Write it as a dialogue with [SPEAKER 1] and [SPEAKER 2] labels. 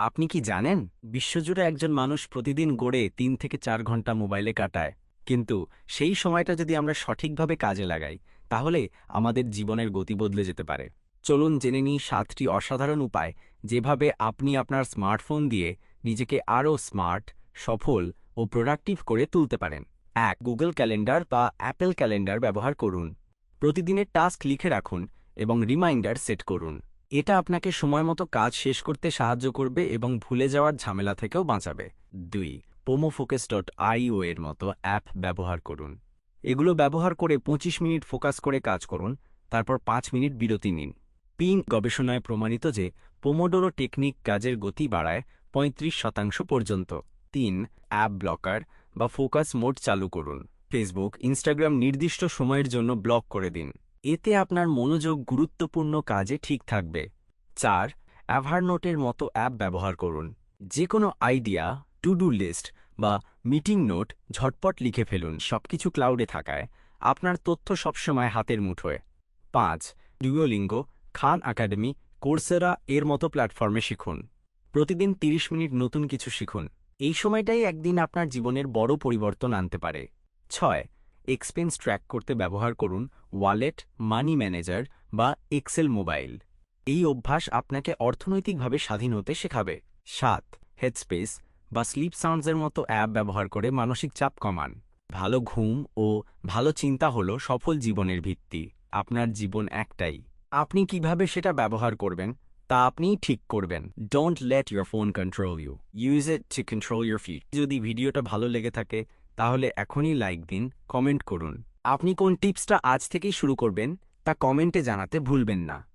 [SPEAKER 1] আপনি কি জানেন, বিশ্বজুড়ে একজন মানুষ প্রতিদিন গড়ে তিন থেকে চার ঘণ্টা মোবাইলে কাটায়। কিন্তু সেই সময়টা যদি আমরা সঠিকভাবে কাজে লাগাই, তাহলে আমাদের জীবনের গতি বদলে যেতে পারে। চলুন জেনে নিই সাতটি অসাধারণ উপায় যেভাবে আপনি আপনার স্মার্টফোন দিয়ে নিজেকে আরও স্মার্ট, সফল ও প্রোডাক্টিভ করে তুলতে পারেন। এক, গুগল ক্যালেন্ডার বা অ্যাপেল ক্যালেন্ডার ব্যবহার করুন। প্রতিদিনের টাস্ক লিখে রাখুন এবং রিমাইন্ডার সেট করুন। এটা আপনাকে সময়মতো কাজ শেষ করতে সাহায্য করবে এবং ভুলে যাওয়ার ঝামেলা থেকেও বাঁচাবে। দুই পোমোফোকাস ডট আইও এর মতো অ্যাপ ব্যবহার করুন। এগুলো ব্যবহার করে ২৫ মিনিট ফোকাস করে কাজ করুন, তারপর পাঁচ মিনিট বিরতি নিন। পিন গবেষণায় প্রমাণিত যে পোমোডোরো টেকনিক কাজের গতি বাড়ায় ৩৫ শতাংশ পর্যন্ত। তিন, অ্যাপ ব্লকার বা ফোকাস মোড চালু করুন। ফেসবুক, ইনস্টাগ্রাম নির্দিষ্ট সময়ের জন্য ব্লক করে দিন। এতে আপনার মনোযোগ গুরুত্বপূর্ণ কাজে ঠিক থাকবে। চার অ্যাভারনোটের মতো অ্যাপ ব্যবহার করুন। যে কোনো আইডিয়া টু ডু লিস্ট বা মিটিং নোট ঝটপট লিখে ফেলুন, সবকিছু ক্লাউডে থাকায়। আপনার তথ্য সবসময় হাতের মুঠোয়। পাঁচ ডুয়োলিঙ্গো খান একাডেমি কোর্সেরা এর মতো প্ল্যাটফর্মে শিখুন। প্রতিদিন ৩০ মিনিট নতুন কিছু শিখুন। এই সময়টাই একদিন আপনার জীবনের বড় পরিবর্তন আনতে পারে। ছয় এক্সপেন্স ট্র্যাক করতে ব্যবহার করুন ওয়ালেট, মানি ম্যানেজার বা এক্সেল মোবাইল। এই অভ্যাস আপনাকে অর্থনৈতিকভাবে স্বাধীন হতে শেখাবে। সাত, হেডস্পেস বা স্লিপ সাউন্ডসের মতো অ্যাপ ব্যবহার করে মানসিক চাপ কমান। ভালো ঘুম ও ভালো চিন্তা হলো সফল জীবনের ভিত্তি। আপনার জীবন একটাই। আপনি কীভাবে সেটা ব্যবহার করবেন, তা আপনিই ঠিক করবেন। Don't let your phone control you use it to control your fit যদি ভিডিওটা ভালো লেগে থাকে তাহলে এখনই লাইক দিন কমেন্ট করুন। আপনি কোন টিপসটা আজ থেকেই শুরু করবেন, তা কমেন্টে জানাতে ভুলবেন না।